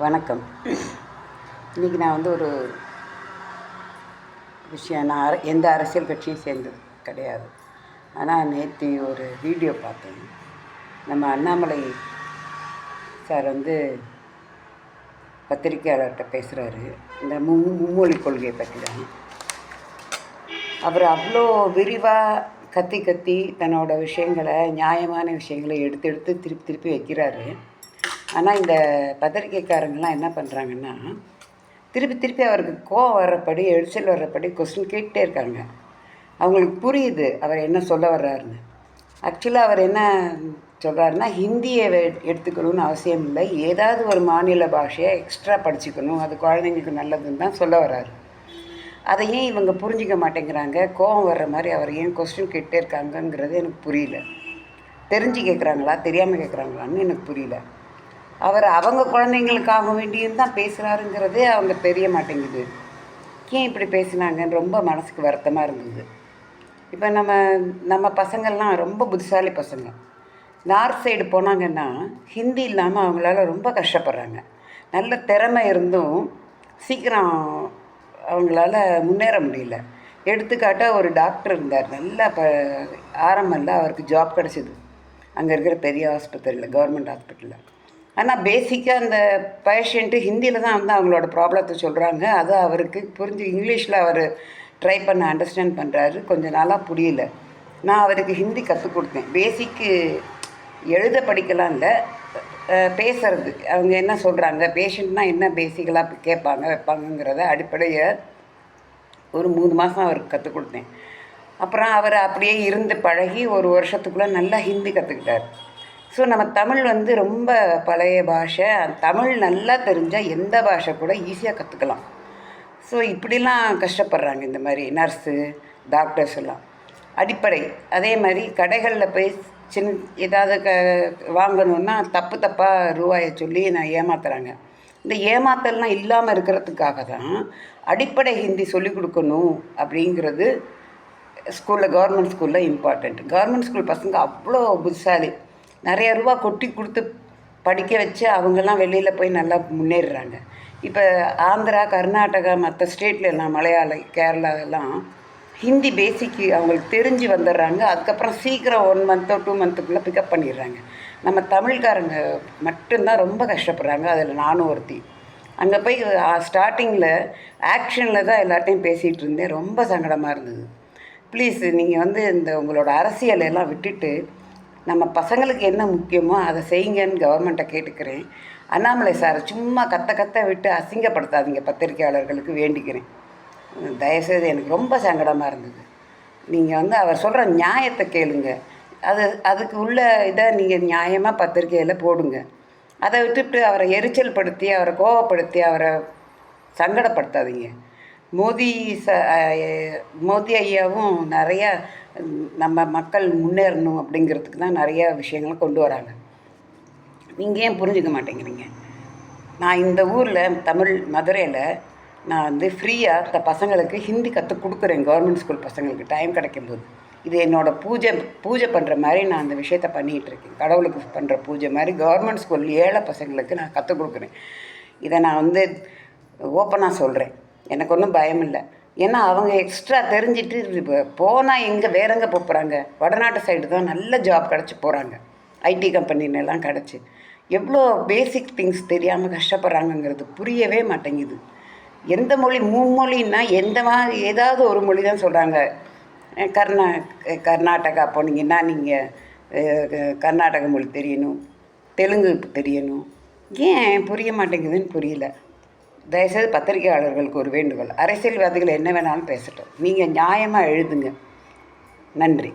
வணக்கம். இன்றைக்கி நான் வந்து ஒரு விஷயம் நான் அர- எந்த அரசியல் கட்சியும் சேர்ந்தது கிடையாது. ஆனால் நேற்று ஒரு வீடியோ பார்த்தேன். நம்ம அண்ணாமலை சார் வந்து பத்திரிக்கையாளர்கிட்ட பேசுகிறாரு இந்த மு மும்மொழி கொள்கையை பற்றி தான் அவர் அவ்வளோ விரிவாக கத்தி கத்தி தன்னோட விஷயங்களை நியாயமான விஷயங்களை எடுத்து எடுத்து திருப்பி திருப்பி வைக்கிறாரு. ஆனால் இந்த பத்திரிக்கைக்காரங்கெல்லாம் என்ன பண்ணுறாங்கன்னா திருப்பி திருப்பி அவருக்கு கோவம் வர்றபடி எரிச்சல் வர்றபடி கொஸ்டின் கேட்டே இருக்காங்க. அவங்களுக்கு புரியுது அவர் என்ன சொல்ல வர்றாருன்னு. ஆக்சுவலாக அவர் என்ன சொல்கிறாருன்னா ஹிந்தியை எடுத்துக்கணும்னு அவசியம் இல்லை. ஏதாவது ஒரு மாநில பாஷையை எக்ஸ்ட்ரா படிச்சுக்கணும். அது குழந்தைங்களுக்கு நல்லதுன்னு தான் சொல்ல வர்றாரு. அதை ஏன் இவங்க புரிஞ்சிக்க மாட்டேங்கிறாங்க? கோவம் வர்ற மாதிரி அவர் ஏன் கொஸ்டின் கேட்டே இருக்காங்கங்கிறது எனக்கு புரியல. தெரிஞ்சு கேட்குறாங்களா தெரியாமல் கேட்குறாங்களான்னு எனக்கு புரியல. அவர் அவங்க குழந்தைங்களுக்காக வேண்டியும் தான் பேசுகிறாருங்கிறதே அவங்க தெரிய மாட்டேங்குது. ஏன் இப்படி பேசினாங்கன்னு ரொம்ப மனசுக்கு வருத்தமாக இருந்தது. இப்போ நம்ம நம்ம பசங்கள்லாம் ரொம்ப புத்திசாலி பசங்க. நார்த் சைடு போனாங்கன்னா ஹிந்தி இல்லாமல் அவங்களால ரொம்ப கஷ்டப்படுறாங்க. நல்ல திறமை இருந்தும் சீக்கிரம் அவங்களால முன்னேற முடியல. எடுத்துக்காட்டாக ஒரு டாக்டர் இருந்தார். நல்லா ப ஆரம்பம்ல அவருக்கு ஜாப் கிடச்சிது. அங்கே இருக்கிற பெரிய ஆஸ்பத்திரியில் கவர்மெண்ட் ஹாஸ்பிட்டலில். ஆனால் பேசிக்காக அந்த பேஷண்ட்டு ஹிந்தியில் தான் வந்து அவங்களோட ப்ராப்ளத்தை சொல்கிறாங்க அது அவருக்கு புரிஞ்சு இங்கிலீஷில் அவர் ட்ரை பண்ண அண்டர்ஸ்டாண்ட் பண்ணுறாரு கொஞ்ச நாளாக புரியல. நான் அவருக்கு ஹிந்தி கற்றுக் கொடுத்தேன். பேசிக்கு எழுத படிக்கலாம் இல்லை பேசுறது. அவங்க என்ன சொல்கிறாங்க பேஷண்ட்னா என்ன பேசிக்கலாக கேட்பாங்க வைப்பாங்கங்கிறத அடிப்படையை ஒரு மூணு மாதம் அவருக்கு கற்றுக் கொடுத்தேன். அப்புறம் அவர் அப்படியே இருந்து பழகி ஒரு வருஷத்துக்குள்ளே நல்லா ஹிந்தி கற்றுக்கிட்டார் ஸோ நம்ம தமிழ் வந்து ரொம்ப பழைய பாஷை. தமிழ் நல்லா தெரிஞ்சால் எந்த பாஷை கூட ஈஸியாக கற்றுக்கலாம் ஸோ இப்படிலாம் கஷ்டப்படுறாங்க இந்த மாதிரி நர்ஸு டாக்டர்ஸ் எல்லாம். அடிப்படை. அதே மாதிரி கடைகளில் போய் சின்ன ஏதாவது க வாங்கணுன்னா தப்பு தப்பாக ரூபாயை சொல்லி நான் ஏமாத்துறாங்க. இந்த ஏமாத்தல்லாம் இல்லாமல் இருக்கிறதுக்காக தான் அடிப்படை ஹிந்தி சொல்லிக் கொடுக்கணும் அப்படிங்கிறது ஸ்கூலில் கவர்மெண்ட் ஸ்கூலில் இம்பார்ட்டண்ட் கவர்மெண்ட் ஸ்கூல் பசங்க அவ்வளோ புதுசாலி நிறைய ரூபா கொட்டி கொடுத்து படிக்க வச்சு அவங்கெல்லாம் வெளியில் போய் நல்லா முன்னேறுறாங்க. இப்போ ஆந்திரா கர்நாடகா மற்ற ஸ்டேட்ல எல்லாம் மலையாள கேரளாவெல்லாம் ஹிந்தி பேசிக்கு அவங்களுக்கு தெரிஞ்சு வந்துடுறாங்க. அதுக்கப்புறம் சீக்கிரம் ஒன் மந்த்தோ டூ மந்த்துக்குள்ளே பிக்கப் பண்ணிடுறாங்க. நம்ம தமிழ்காரங்க மட்டும்தான் ரொம்ப கஷ்டப்படுறாங்க. அதில் நானும் ஒருத்தி. அங்கே போய் ஸ்டார்டிங்கில் ஆக்ஷனில் தான் எல்லார்ட்டையும் பேசிகிட்டு இருந்தேன். ரொம்ப சங்கடமாக இருந்தது. ப்ளீஸ் நீங்கள் வந்து இந்த உங்களோட அரசியலெல்லாம் விட்டுட்டு நம்ம பசங்களுக்கு என்ன முக்கியமோ அதை செய்யுங்கன்னு கவர்மெண்ட்டை கேட்டுக்கிறேன். அண்ணாமலை சாரை சும்மா கத்த கத்த விட்டு அசிங்கப்படுத்தாதீங்க பத்திரிக்கையாளர்களுக்கு வேண்டிக்கிறேன். தயவுசெய்து எனக்கு ரொம்ப சங்கடமாக இருந்தது. நீங்கள் வந்து அவர் சொல்கிற நியாயத்தை கேளுங்க. அது அதுக்கு உள்ள இதை நீங்கள் நியாயமாக பத்திரிக்கையில் போடுங்க. அதை விட்டுவிட்டு அவரை எரிச்சல் படுத்தி அவரை கோவப்படுத்தி அவரை சங்கடப்படுத்தாதீங்க. மோதி ச மோதி ஐயாவும் நிறையா நம்ம மக்கள் முன்னேறணும் அப்படிங்கிறதுக்கு தான் நிறைய விஷயங்களை கொண்டு வராங்க. நீங்கள் ஏன் புரிஞ்சுக்க மாட்டேங்கிறீங்க நான் இந்த ஊரில் தமிழ் மதுரையில் நான் வந்து ஃப்ரீயாக இந்த பசங்களுக்கு ஹிந்தி கற்றுக் கொடுக்குறேன் கவர்மெண்ட் ஸ்கூல் பசங்களுக்கு டைம் கிடைக்கும்போது. இது என்னோடய பூஜை பூஜை பண்ணுற மாதிரி நான் அந்த விஷயத்த பண்ணிகிட்டு இருக்கேன். கடவுளுக்கு பண்ணுற பூஜை மாதிரி கவர்மெண்ட் ஸ்கூல் ஏழை பசங்களுக்கு நான் கற்றுக் கொடுக்குறேன். இதை நான் வந்து ஓப்பனாக சொல்கிறேன் எனக்கு ஒன்றும் பயம் இல்லை ஏன்னா அவங்க எக்ஸ்ட்ரா தெரிஞ்சிட்டு போனால் எங்கே வேற எங்கே போகிறாங்க வடநாட்டு சைடு தான் நல்ல ஜாப் கிடச்சி போகிறாங்க ஐடி கம்பெனிலலாம் கிடச்சி. எவ்வளோ பேசிக் திங்ஸ் தெரியாமல் கஷ்டப்படுறாங்கங்கிறது புரியவே மாட்டேங்குது. எந்த மொழி மும்மொழின்னா எந்த மாதிரி ஏதாவது ஒரு மொழி தான் சொல்கிறாங்க கர்நா கர்நாடகா போனீங்கன்னா நீங்கள் கர்நாடக மொழி தெரியணும். தெலுங்கு தெரியணும். ஏன் புரிய மாட்டேங்குதுன்னு புரியல. தயவுசெய்து பத்திரிகையாளர்களுக்கு ஒரு வேண்டுகோள். அரசியல்வாதிகள் என்ன வேணாலும் பேசட்டும். நீங்கள் நியாயமாக எழுதுங்க. நன்றி.